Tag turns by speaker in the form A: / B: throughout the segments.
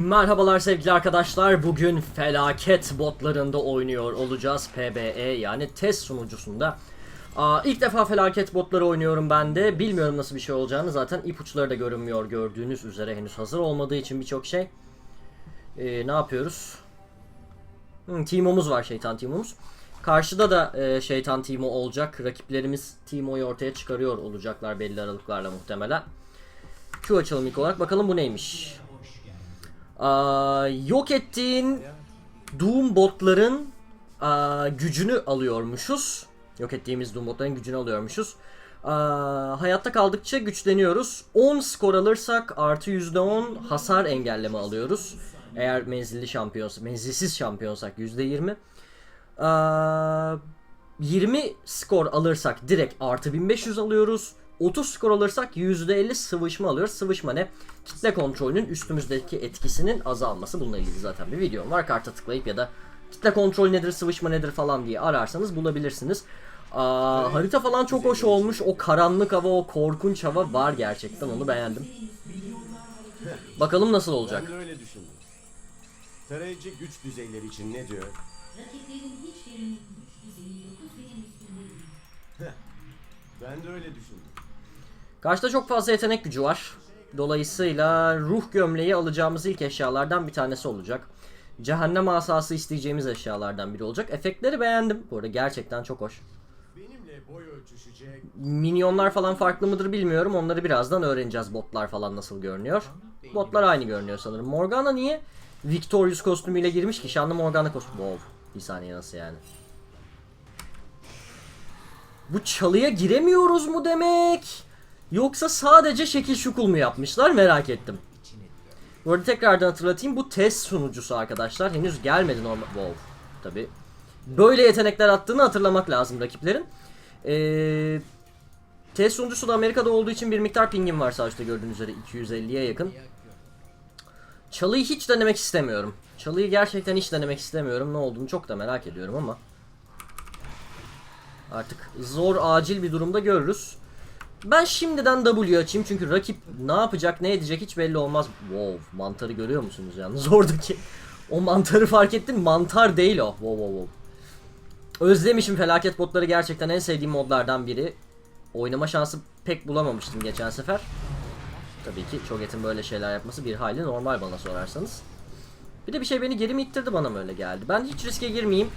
A: Merhabalar sevgili arkadaşlar. Bugün felaket botlarında oynuyor olacağız. PBE yani test sunucusunda. Aa, ilk defa felaket botları oynuyorum ben de. Bilmiyorum nasıl bir şey olacağını. Zaten ipuçları da görünmüyor gördüğünüz üzere. Henüz hazır olmadığı için birçok şey. Ee, ne yapıyoruz? Hmm, Teemo'muz var şeytan Teemo'muz. Karşıda da e, şeytan Teemo olacak. Rakiplerimiz Teemo'yu ortaya çıkarıyor olacaklar belli aralıklarla muhtemelen. Q açalım ilk olarak. Bakalım bu neymiş? Aa, yok ettiğin Doom botların aa, gücünü alıyormuşuz. Yok ettiğimiz Doom botların gücünü alıyormuşuz. Aa, hayatta kaldıkça güçleniyoruz. 10 skor alırsak artı %10 hasar engelleme alıyoruz. Eğer menzilli şampiyonsak, menzilsiz şampiyonsak %20. Aa, 20 skor alırsak direkt artı 1500 alıyoruz. 30 skor alırsak %50 sıvışma alıyoruz. Sıvışma ne? Kitle kontrolünün üstümüzdeki etkisinin azalması. Bununla ilgili zaten bir videom var. Karta tıklayıp ya da kitle kontrol nedir, sıvışma nedir falan diye ararsanız bulabilirsiniz. Aa, harita falan çok hoş olmuş. O karanlık hava, o korkunç hava var gerçekten. Onu beğendim. Bakalım nasıl olacak.
B: Ben de öyle düşündüm. Tarayıcı güç düzeyleri için ne diyor?
C: Rakiplerin hiçbirinin güç düzeyi 9 binin üstünde değil.
B: Ben de öyle düşündüm.
A: Karşıda çok fazla yetenek gücü var. Dolayısıyla ruh gömleği alacağımız ilk eşyalardan bir tanesi olacak. Cehennem asası isteyeceğimiz eşyalardan biri olacak. Efektleri beğendim. Bu arada gerçekten çok hoş.
B: Benimle boy ölçüşecek.
A: Minyonlar falan farklı mıdır bilmiyorum. Onları birazdan öğreneceğiz. Botlar falan nasıl görünüyor. Botlar aynı görünüyor sanırım. Morgana niye Victorious kostümüyle girmiş ki? Şanlı Morgana kostümü. Wow. Bir saniye nasıl yani? Bu çalıya giremiyoruz mu demek? Yoksa sadece şekil şukul mu yapmışlar merak ettim. Bu arada tekrardan hatırlatayım bu test sunucusu arkadaşlar. Henüz gelmedi normal. Wow. Tabi. Böyle yetenekler attığını hatırlamak lazım rakiplerin. Eee... Test sunucusu da Amerika'da olduğu için bir miktar pingim var üstte gördüğünüz üzere 250'ye yakın. Çalıyı hiç denemek istemiyorum. Çalıyı gerçekten hiç denemek istemiyorum. Ne olduğunu çok da merak ediyorum ama. Artık zor acil bir durumda görürüz. Ben şimdiden W açayım çünkü rakip ne yapacak ne edecek hiç belli olmaz. Wow mantarı görüyor musunuz yalnız oradaki? O mantarı fark ettin mantar değil o. Wow wow wow. Özlemişim felaket botları gerçekten en sevdiğim modlardan biri. Oynama şansı pek bulamamıştım geçen sefer. Tabii ki Cho'Gath'in böyle şeyler yapması bir hayli normal bana sorarsanız. Bir de bir şey beni geri mi ittirdi bana mı öyle geldi. Ben hiç riske girmeyeyim.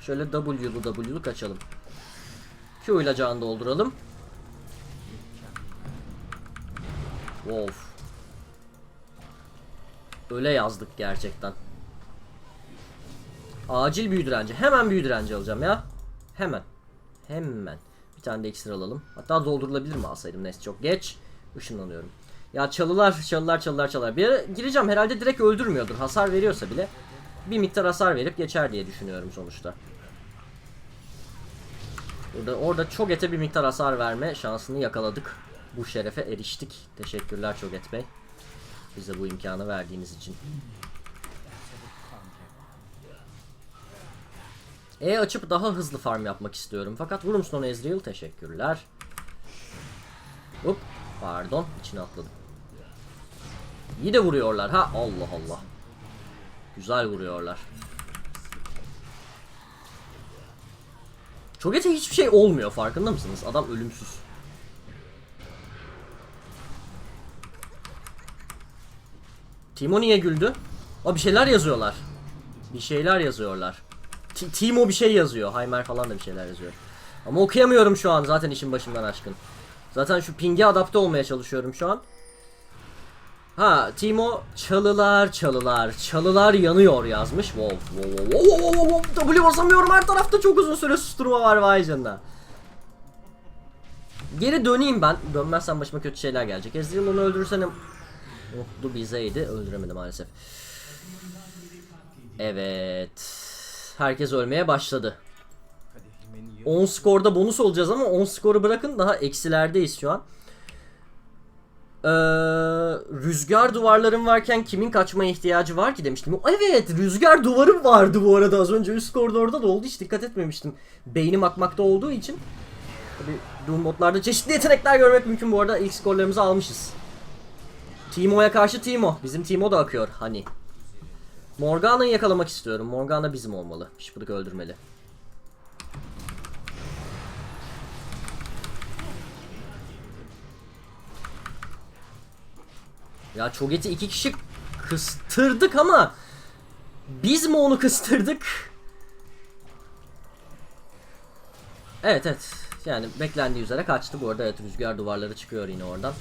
A: Şöyle W'lu W'lu kaçalım. Q ile can dolduralım. Wow. Öyle yazdık gerçekten. Acil büyü direnci. Hemen büyü direnci alacağım ya. Hemen. Hemen. Bir tane de iksir alalım. Hatta doldurulabilir mi alsaydım neyse çok geç. Işınlanıyorum. Ya çalılar çalılar çalılar çalılar. Bir gireceğim herhalde direkt öldürmüyordur. Hasar veriyorsa bile. Bir miktar hasar verip geçer diye düşünüyorum sonuçta. Burada, orada çok ete bir miktar hasar verme şansını yakaladık. Bu şerefe eriştik. Teşekkürler Çoget Bey. Bize bu imkanı verdiğiniz için. E açıp daha hızlı farm yapmak istiyorum. Fakat Wurmstone Ezreal teşekkürler. Hop pardon içine atladım. İyi de vuruyorlar ha Allah Allah. Güzel vuruyorlar. Çoget'e hiçbir şey olmuyor farkında mısınız? Adam ölümsüz. Timo niye güldü? O bir şeyler yazıyorlar. Bir şeyler yazıyorlar. T- Timo bir şey yazıyor. Heimer falan da bir şeyler yazıyor. Ama okuyamıyorum şu an zaten işin başımdan aşkın. Zaten şu ping'e adapte olmaya çalışıyorum şu an. Ha Timo çalılar çalılar çalılar yanıyor yazmış. Wow wow wow wow wow wow W basamıyorum her tarafta çok uzun süre susturma var vay canına. Geri döneyim ben. Dönmezsem başıma kötü şeyler gelecek. Ezreal onu öldürürsen mutlu bizeydi. Öldüremedi maalesef. Evet. Herkes ölmeye başladı. 10 skorda bonus olacağız ama 10 skoru bırakın daha eksilerdeyiz şu an. Ee, rüzgar duvarlarım varken kimin kaçmaya ihtiyacı var ki demiştim. Evet rüzgar duvarım vardı bu arada az önce üst koridorda da oldu hiç dikkat etmemiştim. Beynim akmakta olduğu için. Tabi Doom modlarda çeşitli yetenekler görmek mümkün bu arada ilk skorlarımızı almışız. Timo'ya karşı Timo. Bizim Timo da akıyor hani. Morgana'yı yakalamak istiyorum. Morgana bizim olmalı. Şıpıdık öldürmeli. Ya Cho'Gath'i iki kişi kıstırdık ama biz mi onu kıstırdık? Evet evet. Yani beklendiği üzere kaçtı. Bu arada evet rüzgar duvarları çıkıyor yine oradan.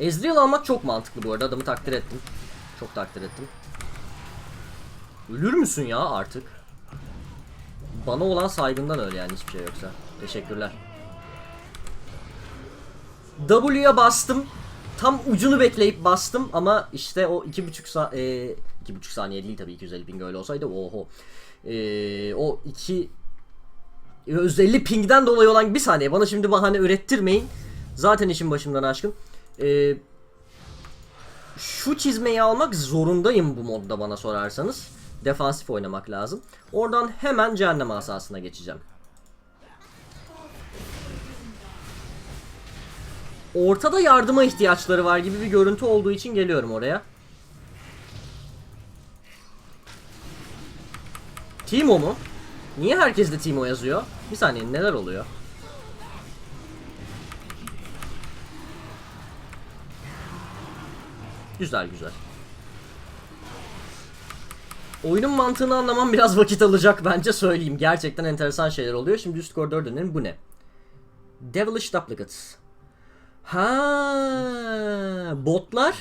A: Ezreal almak çok mantıklı bu arada. Adamı takdir ettim. Çok takdir ettim. Ölür müsün ya artık? Bana olan saygından öyle yani hiçbir şey yoksa. Teşekkürler. W'ye bastım. Tam ucunu bekleyip bastım ama işte o iki buçuk sa e, iki buçuk saniye değil tabii 250 ping öyle olsaydı oho. E, o iki 150 pingden dolayı olan bir saniye bana şimdi bahane ürettirmeyin. Zaten işin başımdan aşkın. Ee, şu çizmeyi almak zorundayım bu modda bana sorarsanız. Defansif oynamak lazım. Oradan hemen cehennem asasına geçeceğim. Ortada yardıma ihtiyaçları var gibi bir görüntü olduğu için geliyorum oraya. Timo mu? Niye herkes de Timo yazıyor? Bir saniye neler oluyor? Güzel güzel. Oyunun mantığını anlamam biraz vakit alacak bence söyleyeyim. Gerçekten enteresan şeyler oluyor. Şimdi üst koridor dönelim. Bu ne? Devilish Duplicates. Ha, botlar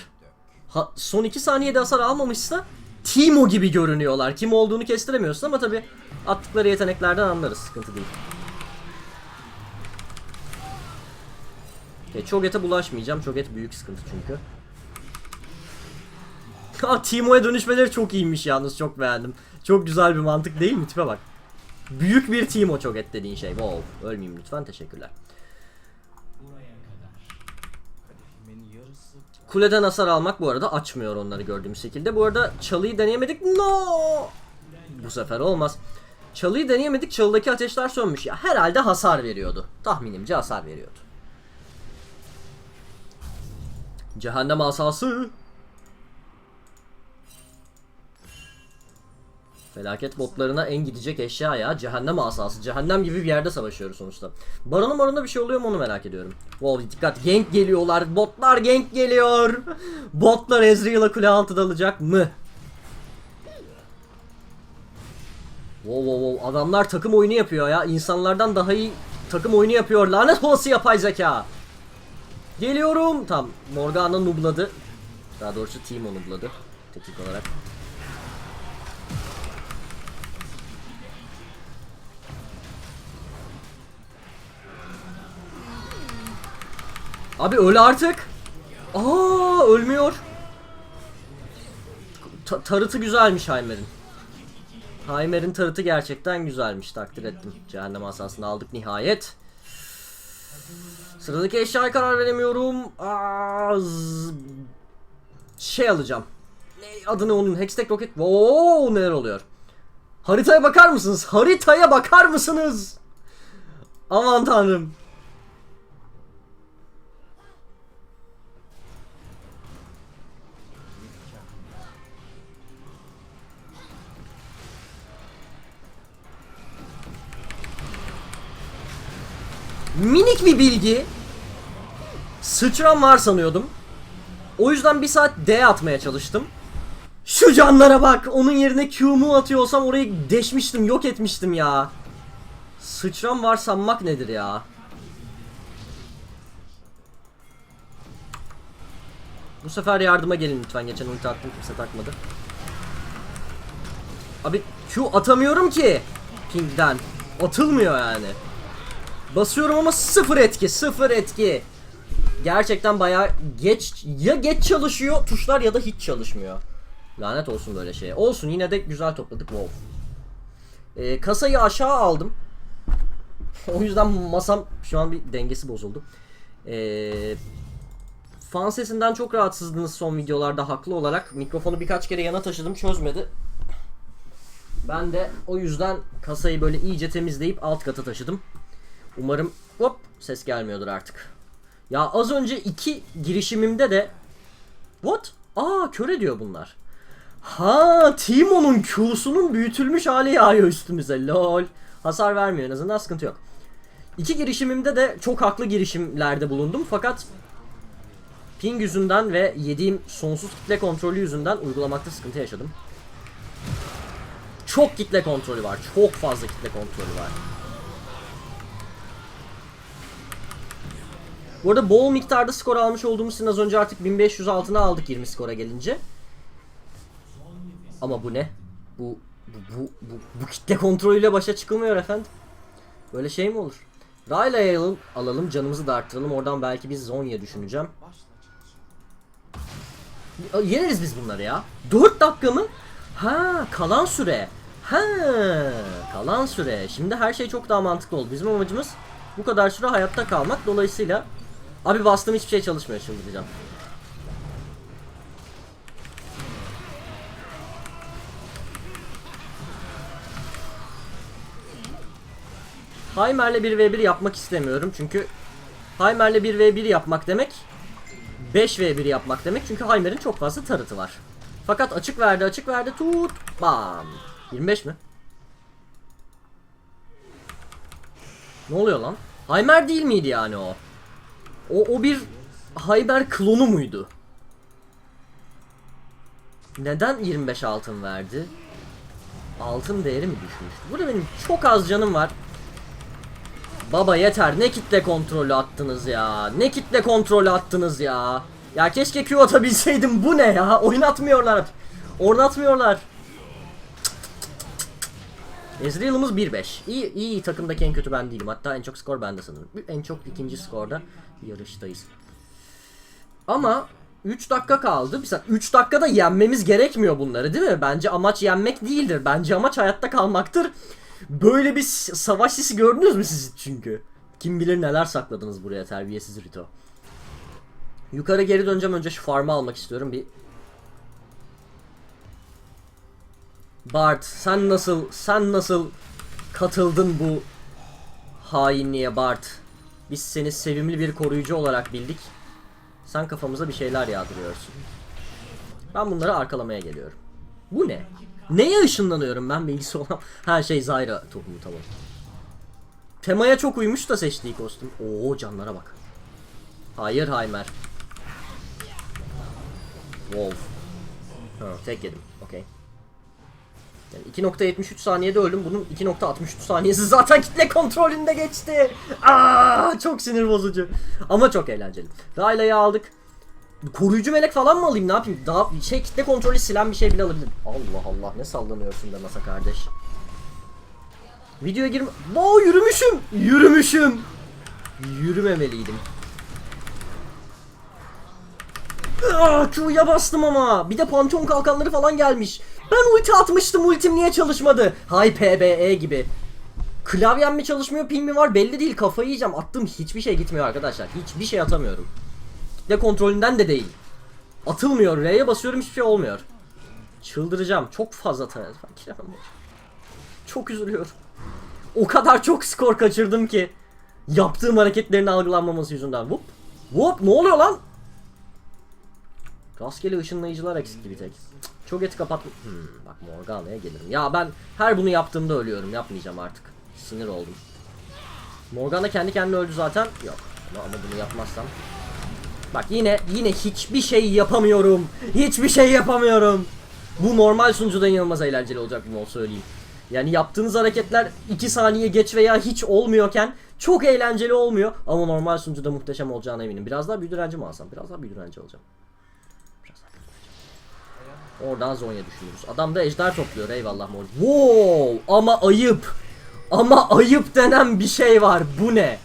A: ha, son 2 saniyede hasar almamışsa Timo gibi görünüyorlar. Kim olduğunu kestiremiyorsun ama tabi attıkları yeteneklerden anlarız. Sıkıntı değil. Okay, Cho'Gath'e bulaşmayacağım. Cho'Gath büyük sıkıntı çünkü. Ha Timo'ya dönüşmeleri çok iyiymiş yalnız çok beğendim. Çok güzel bir mantık değil mi? Tipe bak. Büyük bir Timo Cho'Gath dediğin şey. Wow. Ölmeyeyim lütfen. Teşekkürler. Kuleden hasar almak bu arada açmıyor onları gördüğümüz şekilde. Bu arada çalıyı deneyemedik. No! Bu sefer olmaz. Çalıyı deneyemedik. Çalıdaki ateşler sönmüş. Ya herhalde hasar veriyordu. Tahminimce hasar veriyordu. Cehennem asası. Felaket botlarına en gidecek eşya ya. Cehennem asası. Cehennem gibi bir yerde savaşıyoruz sonuçta. Barona marona bir şey oluyor mu onu merak ediyorum. Wow dikkat gank geliyorlar. Botlar gank geliyor. Botlar Ezreal'a kule altı dalacak mı? Wow wow wow adamlar takım oyunu yapıyor ya. İnsanlardan daha iyi takım oyunu yapıyor. Lanet olası yapay zeka. Geliyorum. Tam Morgana nubladı. Daha doğrusu Timo nubladı. Teknik olarak. Abi öl artık. Aa ölmüyor. Ta- tarıtı güzelmiş Heimer'in. Heimer'in tarıtı gerçekten güzelmiş takdir ettim. Cehennem asasını aldık nihayet. Sıradaki eşyaya karar veremiyorum. Aa, z- şey alacağım. Adını onun Hextech Rocket. Oo neler oluyor. Haritaya bakar mısınız? Haritaya bakar mısınız? Aman tanrım. Minik bir bilgi. Sıçram var sanıyordum. O yüzden bir saat D atmaya çalıştım. Şu canlara bak. Onun yerine Q'mu atıyor olsam orayı deşmiştim, yok etmiştim ya. Sıçram var sanmak nedir ya? Bu sefer yardıma gelin lütfen. Geçen ulti attım kimse takmadı. Abi Q atamıyorum ki. Ping'den. Atılmıyor yani. Basıyorum ama sıfır etki, sıfır etki. Gerçekten bayağı geç ya geç çalışıyor tuşlar ya da hiç çalışmıyor. Lanet olsun böyle şeye. Olsun yine de güzel topladık. Wow. Ee, kasayı aşağı aldım. o yüzden masam şu an bir dengesi bozuldu. Ee, fan sesinden çok rahatsızdınız son videolarda haklı olarak. Mikrofonu birkaç kere yana taşıdım çözmedi. Ben de o yüzden kasayı böyle iyice temizleyip alt kata taşıdım. Umarım hop ses gelmiyordur artık. Ya az önce iki girişimimde de What? Aa kör ediyor bunlar. Ha Timo'nun Q'sunun büyütülmüş hali yağıyor üstümüze. Lol. Hasar vermiyor en azından sıkıntı yok. İki girişimimde de çok haklı girişimlerde bulundum fakat ping yüzünden ve yediğim sonsuz kitle kontrolü yüzünden uygulamakta sıkıntı yaşadım. Çok kitle kontrolü var. Çok fazla kitle kontrolü var. Bu arada bol miktarda skor almış olduğumuz için az önce artık 1500 altına aldık 20 skora gelince. Ama bu ne? Bu bu, bu, bu, bu kitle kontrolüyle başa çıkılmıyor efendim. Böyle şey mi olur? Rayla'yı alalım, alalım canımızı da arttıralım. Oradan belki biz Zonya düşüneceğim. Yeneriz biz bunları ya. 4 dakika mı? Ha kalan süre. Ha kalan süre. Şimdi her şey çok daha mantıklı oldu. Bizim amacımız bu kadar süre hayatta kalmak. Dolayısıyla abi bastım hiçbir şey çalışmıyor çıldıracağım. Heimer'le 1v1 yapmak istemiyorum çünkü Heimer'le 1v1 yapmak demek 5v1 yapmak demek çünkü Heimer'in çok fazla tarıtı var. Fakat açık verdi açık verdi tut bam. 25 mi? Ne oluyor lan? Heimer değil miydi yani o? O, o bir Heimer klonu muydu? Neden 25 altın verdi? Altın değeri mi düşmüştü? Burada benim çok az canım var. Baba yeter ne kitle kontrolü attınız ya. Ne kitle kontrolü attınız ya. Ya keşke Q atabilseydim bu ne ya. Oynatmıyorlar. Oynatmıyorlar. Ezreal'ımız 1-5. İyi, iyi takımdaki en kötü ben değilim. Hatta en çok skor bende sanırım. En çok ikinci skorda yarıştayız. Ama 3 dakika kaldı. Mesela 3 dakikada yenmemiz gerekmiyor bunları değil mi? Bence amaç yenmek değildir. Bence amaç hayatta kalmaktır. Böyle bir savaş sisi gördünüz mü siz çünkü? Kim bilir neler sakladınız buraya terbiyesiz Rito. Yukarı geri döneceğim önce şu farmı almak istiyorum bir. Bart sen nasıl sen nasıl katıldın bu hainliğe Bart? Biz seni sevimli bir koruyucu olarak bildik. Sen kafamıza bir şeyler yağdırıyorsun. Ben bunları arkalamaya geliyorum. Bu ne? Neye ışınlanıyorum ben bilgisi olan? Ha şey Zyra tohumu tamam. Temaya çok uymuş da seçtiği kostüm. Oo canlara bak. Hayır Heimer. Wolf. Ha tek yedim. Okey. Yani 2.73 saniyede öldüm. Bunun 2.63 saniyesi zaten kitle kontrolünde geçti. Aa, çok sinir bozucu. Ama çok eğlenceli. Rayla'yı aldık. Koruyucu melek falan mı alayım ne yapayım? Daha şey kitle kontrolü silen bir şey bile alabilirim. Allah Allah ne sallanıyorsun be masa kardeş. Videoya girme... Wow yürümüşüm. Yürümüşüm. Yürümemeliydim. Aa, Q'ya bastım ama. Bir de pantheon kalkanları falan gelmiş. Ben ulti atmıştım ultim niye çalışmadı? Hay PBE gibi. Klavyem mi çalışmıyor ping mi var belli değil kafayı yiyeceğim. Attığım hiçbir şey gitmiyor arkadaşlar. Hiçbir şey atamıyorum. Kitle kontrolünden de değil. Atılmıyor. R'ye basıyorum hiçbir şey olmuyor. Çıldıracağım. Çok fazla tanesi. Çok üzülüyorum. O kadar çok skor kaçırdım ki. Yaptığım hareketlerin algılanmaması yüzünden. Whoop. Whoop ne oluyor lan? Rastgele ışınlayıcılar eksikti bir tek. Çok eti kapat. Hmm, bak Morgana'ya gelirim. Ya ben her bunu yaptığımda ölüyorum. Yapmayacağım artık. Sinir oldum. Morgana kendi kendine öldü zaten. Yok. Ama, ama bunu yapmazsam. Bak yine yine hiçbir şey yapamıyorum. Hiçbir şey yapamıyorum. Bu normal sunucuda inanılmaz eğlenceli olacak bunu söyleyeyim. Yani yaptığınız hareketler 2 saniye geç veya hiç olmuyorken çok eğlenceli olmuyor ama normal sunucuda muhteşem olacağına eminim. Biraz daha büyü direnci mi alsam? Biraz daha büyü direnci alacağım. Biraz daha büyü direnci. Oradan Zonya düşünürüz. Adam da ejder topluyor eyvallah mor. Wow! Ama ayıp. Ama ayıp denen bir şey var. Bu ne?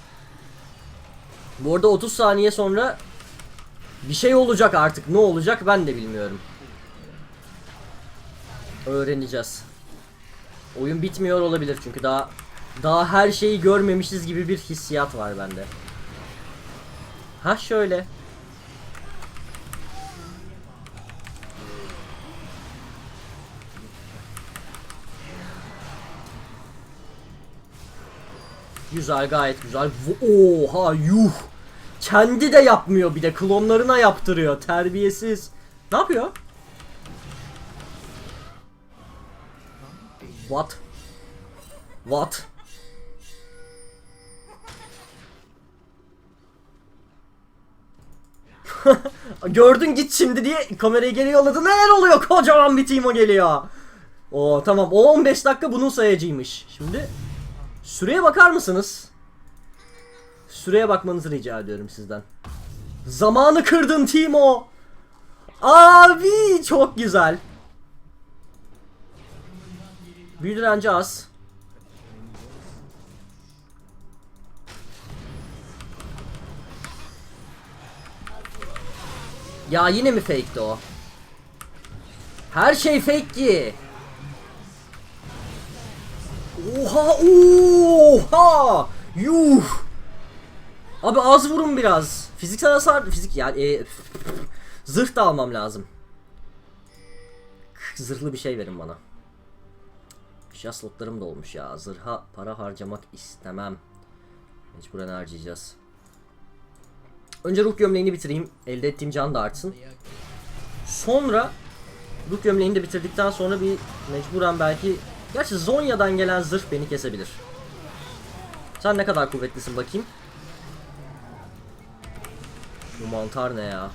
A: Bu arada 30 saniye sonra bir şey olacak artık. Ne olacak ben de bilmiyorum. Öğreneceğiz. Oyun bitmiyor olabilir çünkü daha daha her şeyi görmemişiz gibi bir hissiyat var bende. Ha şöyle. Güzel gayet güzel. Oha yuh. Kendi de yapmıyor bir de klonlarına yaptırıyor. Terbiyesiz. Ne yapıyor? What? What? Gördün git şimdi diye kamerayı geri yolladı. Neler oluyor? Kocaman bir Timo geliyor. Oo tamam o 15 dakika bunun sayacıymış. Şimdi süreye bakar mısınız? Süreye bakmanızı rica ediyorum sizden. Zamanı kırdın Timo. Abi çok güzel. Büyü direnci az. Ya yine mi fake'ti o? Her şey fake ki. Oha oha yuh. Abi az vurun biraz. Fiziksel hasar fizik yani e, zırh da almam lazım. Zırhlı bir şey verin bana. Eşya slotlarım da olmuş ya. Zırha para harcamak istemem. Mecburen harcayacağız. Önce ruh gömleğini bitireyim. Elde ettiğim can da artsın. Sonra ruh gömleğini de bitirdikten sonra bir mecburen belki Gerçi Zonya'dan gelen zırh beni kesebilir. Sen ne kadar kuvvetlisin bakayım. Bu mantar ne ya?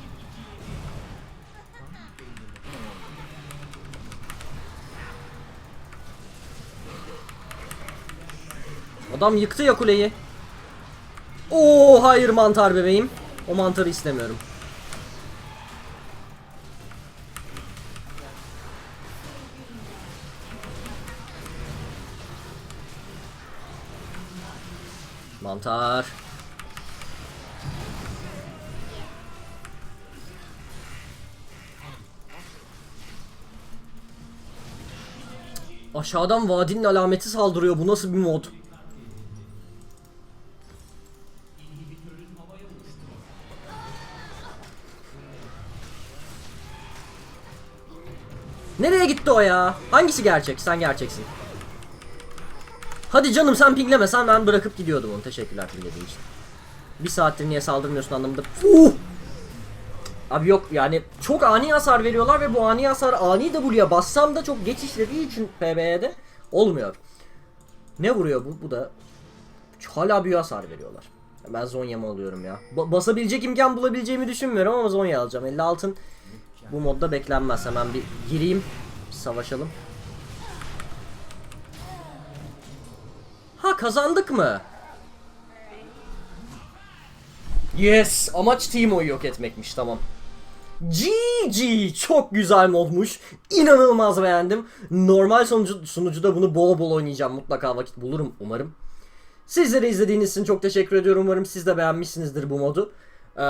A: Adam yıktı ya kuleyi. Oo hayır mantar bebeğim. O mantarı istemiyorum. Mantar. Aşağıdan vadinin alameti saldırıyor. Bu nasıl bir mod? Nereye gitti o ya? Hangisi gerçek? Sen gerçeksin. Hadi canım sen pinglemesen ben bırakıp gidiyordum onu. Teşekkürler pinglediğin için. Bir saattir niye saldırmıyorsun anlamında. Fuh! Abi yok yani çok ani hasar veriyorlar ve bu ani hasar ani W'ya bassam da çok geç işlediği için PB'de olmuyor. Ne vuruyor bu? Bu da hala büyü hasar veriyorlar. Ben Zonya'mı alıyorum ya. Ba- basabilecek imkan bulabileceğimi düşünmüyorum ama Zonya alacağım. 50 altın bu modda beklenmez. Hemen bir gireyim. Savaşalım. Ha kazandık mı? Yes! Amaç Timo'yu yok etmekmiş tamam. GG! Çok güzel modmuş. İnanılmaz beğendim. Normal sunucu, sunucuda bunu bol bol oynayacağım. Mutlaka vakit bulurum umarım. Sizlere izlediğiniz için çok teşekkür ediyorum. Umarım siz de beğenmişsinizdir bu modu. Ee,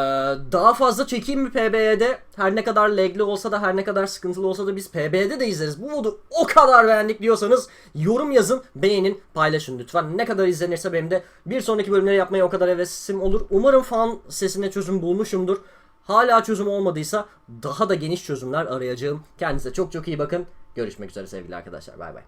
A: daha fazla çekeyim mi PB'de? Her ne kadar lagli olsa da her ne kadar sıkıntılı olsa da biz PB'de de izleriz. Bu modu o kadar beğendik diyorsanız yorum yazın, beğenin, paylaşın lütfen. Ne kadar izlenirse benim de bir sonraki bölümleri yapmaya o kadar hevesim olur. Umarım fan sesine çözüm bulmuşumdur. Hala çözüm olmadıysa daha da geniş çözümler arayacağım. Kendinize çok çok iyi bakın. Görüşmek üzere sevgili arkadaşlar. Bay bay.